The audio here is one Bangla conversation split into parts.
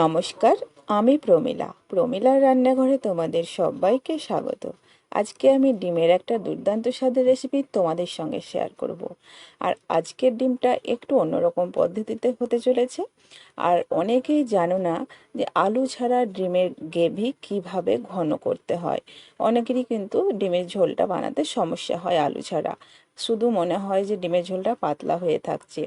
নমস্কার, আমি প্রমিলা। প্রমিলার রান্নাঘরে তোমাদের সবাইকে স্বাগত। আজকে আমি ডিমের একটা দুর্দান্ত স্বাদের রেসিপি তোমাদের সঙ্গে শেয়ার করব। আর আজকের ডিমটা একটু অন্যরকম পদ্ধতিতে হতে চলেছে। আর অনেকেই জানো না যে আলু ছাড়া ডিমের গ্রেভি কীভাবে ঘন করতে হয়। অনেকেরই কিন্তু ডিমের ঝোলটা বানাতে সমস্যা হয় আলু ছাড়া। শুধু মনে হয় যে ডিমের ঝোলটা পাতলা হয়ে থাকছে।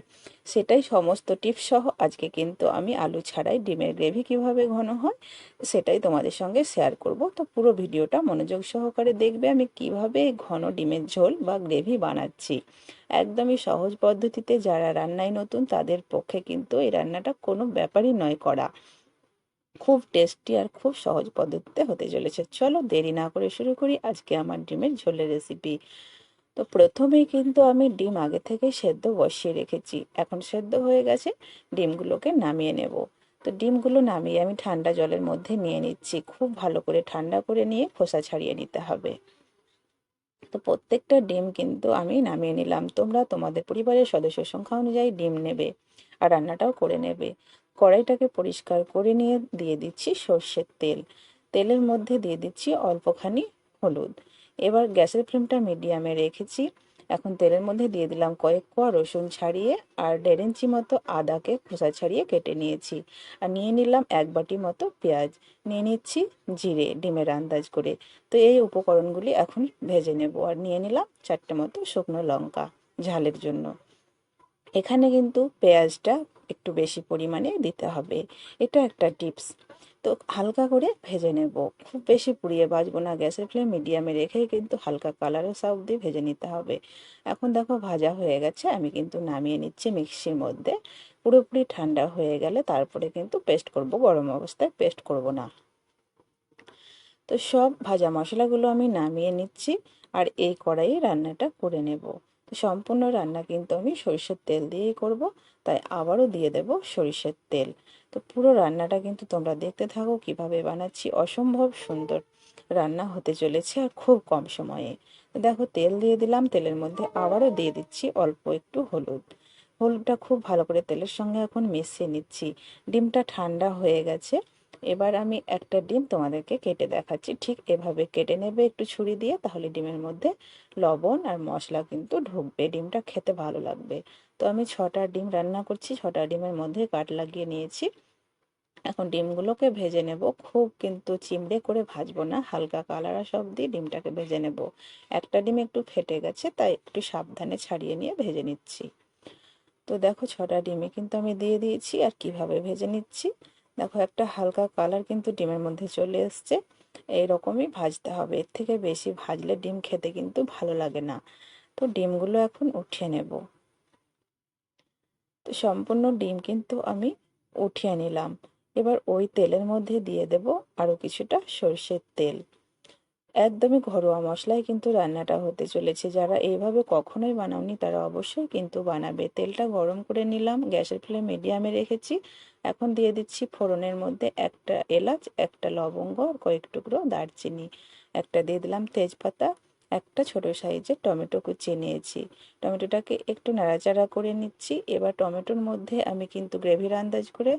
সেটাই সমস্ত টিপস সহ আজকে কিন্তু আমি আলু ছাড়াই ডিমের গ্রেভি কীভাবে ঘন হয় সেটাই তোমাদের সঙ্গে শেয়ার করব। তো পুরো ভিডিওটা মনোযোগ সহকারে দেখবে আমি কীভাবে ঘন ডিমের ঝোল বা গ্রেভি বানাচ্ছি। একদমই সহজ পদ্ধতিতে যারা রান্নায় নতুন তাদের পক্ষে কিন্তু এই রান্নাটা কোনো ব্যাপারই নয় করা। খুব টেস্টি আর খুব সহজ পদ্ধতিতে হতে চলেছে। চলো দেরি না করে শুরু করি আজকে আমার ডিমের ঝোলের রেসিপি তো প্রথমেই কিন্তু আমি ডিম আগে থেকে সেদ্ধ বসিয়ে রেখেছি। এখন সেদ্ধ হয়ে গেছে, ডিমগুলোকে নামিয়ে নেব। তো ডিমগুলো নামিয়ে আমি ঠান্ডা জলের মধ্যে নিয়ে নিচ্ছি। খুব ভালো করে ঠান্ডা করে নিয়ে খোসা ছাড়িয়ে নিতে হবে। তো প্রত্যেকটা ডিম কিন্তু আমি নামিয়ে নিলাম। তোমরা তোমাদের পরিবারের সদস্য সংখ্যা অনুযায়ী ডিম নেবে আর রান্নাটাও করে নেবে। কড়াইটাকে পরিষ্কার করে নিয়ে দিয়ে দিচ্ছি সর্ষের তেল। তেলের মধ্যে দিয়ে দিচ্ছি অল্পখানি হলুদ। এবার গ্যাসের ফ্লেমটা মিডিয়ামে রেখেছি। এখন তেলের মধ্যে দিয়ে দিলাম কয়েক কোয়া রসুন ছাড়িয়ে আর দেড় ইঞ্চি মতো আদাকে খোসা ছাড়িয়ে কেটে নিয়েছি। আর নিয়ে নিলাম এক বাটি মতো পেঁয়াজ। নিয়ে নিচ্ছি জিরে, ডিমের আন্দাজ করে। তো এই উপকরণগুলি এখন ভেজে নেব। আর নিয়ে নিলাম চারটে মতো শুকনো লঙ্কা ঝালের জন্য। এখানে কিন্তু পেঁয়াজটা একটু বেশি পরিমাণে দিতে হবে। এটা একটা টিপস। তো হালকা করে ভেজে নেব। খুব বেশি পুড়িয়ে ভাজবো না। গ্যাসের ফ্লেম মিডিয়ামে রেখে কিন্তু হালকা কালার আসা অবধি ভেজে নিতে হবে। এখন দেখো ভাজা হয়ে গেছে। আমি কিন্তু নামিয়ে নিচ্ছি মিক্সির মধ্যে। পুরোপুরি ঠান্ডা হয়ে গেলে তারপরে কিন্তু পেস্ট করব। গরম অবস্থায় পেস্ট করব না। তো সব ভাজা মশলাগুলো আমি নামিয়ে নিচ্ছি। আর এই কড়াইয়ে রান্নাটা করে নেব। সম্পূর্ণ রান্না কিন্তু আমি সরিষার তেল দিয়েই করব, তাই আবারও দিয়ে দেব সরিষার তেল। তো পুরো রান্নাটা কিন্তু তোমরা দেখতে থাকো, কীভাবে বানাচ্ছি, অসম্ভব সুন্দর রান্না হতে চলেছে আর খুব কম সময়ে। দেখো, তেল দিয়ে দিলাম, তেলের মধ্যে আবারও দিয়ে দিচ্ছি অল্প একটু হলুদ। হলুদটা খুব ভালো করে তেলের সঙ্গে এখন মিশিয়ে নিচ্ছি। ডিমটা ঠান্ডা হয়ে গেছে। এবার আমি একটা ডিম তোমাদেরকে কেটে দেখাচ্ছি। ঠিক এভাবে কেটে নেবে একটু ছুরি দিয়ে, তাহলে ডিমের মধ্যে লবণ আর মশলা কিন্তু ঢুকবে। ডিমটা খেতে ভালো লাগবে। তো আমি ছটা ডিম রান্না করছি, ছটা ডিমের মধ্যে কাট লাগিয়ে নিয়েছি। এখন ডিমগুলোকে ভেজে নেব। খুব কিন্তু চিমড়ে করে ভাজবো না, হালকা কালার সব দিয়ে ডিমটাকে ভেজে নেব। একটা ডিম একটু ফেটে গেছে, তাই একটু সাবধানে ছাড়িয়ে নিয়ে ভেজে নিচ্ছি। তো দেখো ছটা ডিমে কিন্তু আমি দিয়ে দিয়েছি, আর কীভাবে ভেজে নিচ্ছি? দেখো একটা হালকা কালার কিন্তু ডিমের মধ্যে চলে এসছে। এইরকমই ভাজতে হবে। এর থেকে বেশি ভাজলে ডিম খেতে কিন্তু ভালো লাগে না। তো ডিমগুলো এখন উঠিয়ে নেব। তো সম্পূর্ণ ডিম কিন্তু আমি উঠিয়ে নিলাম। এবার ওই তেলের মধ্যে দিয়ে দেব আরও কিছুটা সর্ষের তেল। একদমই ঘরোয়া মশলায় কিন্তু রান্নাটা হতে চলেছে। যারা এইভাবে কখনোই বানাওনি তারা অবশ্যই কিন্তু বানাবে। তেলটা গরম করে নিলাম, গ্যাসের ফ্লেম মিডিয়ামে রেখেছি। এখন দিয়ে দিচ্ছি ফোড়নের মধ্যে একটা এলাচ, একটা লবঙ্গ আর কয়েক টুকরো দারচিনি। একটা দিয়ে দিলাম তেজপাতা, একটা ছোট সাইজের টমেটো কুচিয়ে নিয়েছি। টমেটোটাকে একটু নাড়াচাড়া করে নিচ্ছি। এবার টমেটোর মধ্যে আমি কিন্তু গ্রেভির আন্দাজ করে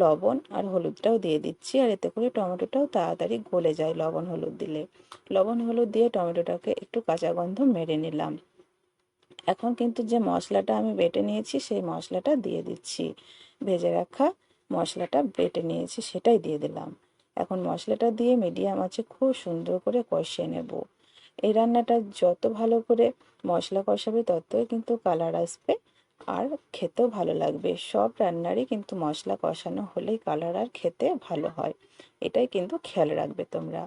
লবণ আর হলুদটাও দিয়ে দিচ্ছি আর এতে করে টমেটোটাও তাড়াতাড়ি গলে যায় লবণ হলুদ দিলে। লবণ হলুদ দিয়ে টমেটোটাকে একটু কাঁচা গন্ধ মেরে নিলাম। এখন কিন্তু যে মশলাটা আমি বেটে নিয়েছি সেই মশলাটা দিয়ে দিচ্ছি। ভেজে রাখা মশলাটা বেটে নিয়েছি সেটাই দিয়ে দিলাম। এখন মশলাটা দিয়ে মিডিয়াম আছে খুব সুন্দর করে কষিয়ে নেব। এই রান্নাটা যত ভালো করে মশলা কষাবে ততই কিন্তু কালার আসবে। আর খেতেও ভালো লাগবে। সব রান্নারই কিন্তু মশলা কষানো হলেই কালার আর খেতে ভালো হয়। এটাই কিন্তু খেয়াল রাখবে তোমরা।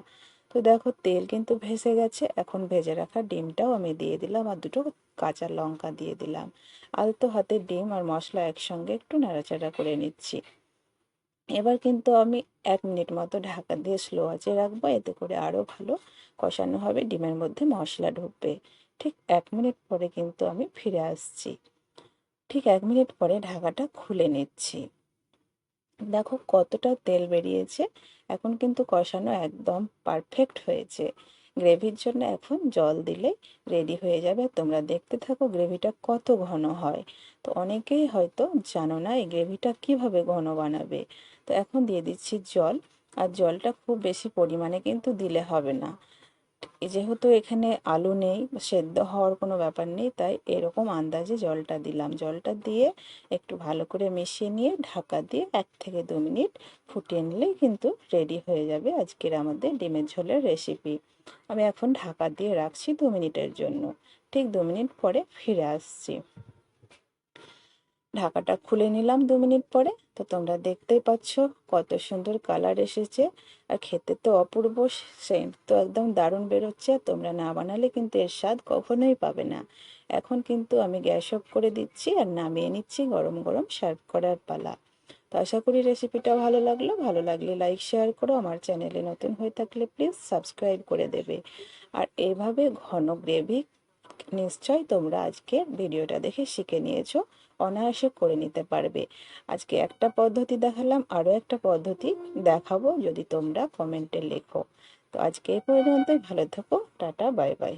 তো দেখো, তেল কিন্তু ভেসে গেছে। এখন ভেজে রাখা ডিমটাও আমি দিয়ে দিলাম আর দুটো কাঁচা লঙ্কা দিয়ে দিলাম। আলতো হাতে ডিম আর মশলা একসঙ্গে একটু নাড়াচাড়া করে নিচ্ছি। এবার কিন্তু আমি এক মিনিট মতো ঢাকা দিয়ে স্লো আঁচে রাখব। এতে করে আরও ভালো কষানো হবে। ডিমের মধ্যে মশলা ঢুকবে। ঠিক এক মিনিট পরে কিন্তু আমি ফিরে আসছি। ঠিক এক মিনিট পরে ঢাকাটা খুলে নিচ্ছি। দেখো কতটা তেল বেরিয়েছে, এখন কিন্তু কষানো একদম পারফেক্ট হয়েছে। গ্রেভির জন্য এখন জল দিলে রেডি হয়ে যাবে। তোমরা দেখতে থাকো গ্রেভিটা কত ঘন হয়। তো অনেকেই হয়তো জানো না এই গ্রেভিটা কীভাবে ঘন বানাবে। তো এখন দিয়ে দিচ্ছি জল, আর জলটা খুব বেশি পরিমাণে কিন্তু দিলে হবে না। যেহেতু এখানে আলু নেই, সেদ্ধ হওয়ার কোনো ব্যাপার নেই, তাই এরকম আন্দাজে জলটা দিলাম। জলটা দিয়ে একটু ভালো করে মিশিয়ে নিয়ে ঢাকা দিয়ে এক থেকে দু মিনিট ফুটিয়ে নিলেই কিন্তু রেডি হয়ে যাবে আজকের আমাদের ডিমের ঝোলের রেসিপি আমি এখন ঢাকা দিয়ে রাখছি দু মিনিটের জন্য। ঠিক দু মিনিট পরে ফিরে আসছি। ঢাকাটা খুলে নিলাম দু মিনিট পরে। তো তোমরা দেখতেই পাচ্ছ কত সুন্দর কালার এসেছে। আর খেতে তো অপূর্ব সেন্ট তো একদম দারুণ বেরোচ্ছে। আর তোমরা না বানালে কিন্তু এর স্বাদ কখনোই পাবে না। এখন কিন্তু আমি গ্যাস অফ করে দিচ্ছি আর নামিয়ে নিচ্ছি গরম গরম সার্ভ করার পালা। তো আশা করি রেসিপিটা ভালো লাগল। ভালো লাগলে লাইক শেয়ার করো। আমার চ্যানেলে নতুন হয়ে থাকলে প্লিজ সাবস্ক্রাইব করে দেবে। আর এইভাবে ঘন গ্রেভি নিশ্চয় তোমরা আজকে ভিডিওটা দেখে শিখে নিয়েছো, অনায়াসে করে নিতে পারবে। আজকে একটা পদ্ধতি দেখালাম, আরও একটা পদ্ধতি দেখাবো, যদি তোমরা কমেন্টে লেখো। তো আজকে এই পর্যন্তই, ভালো থেকো, টাটা, বাই বাই।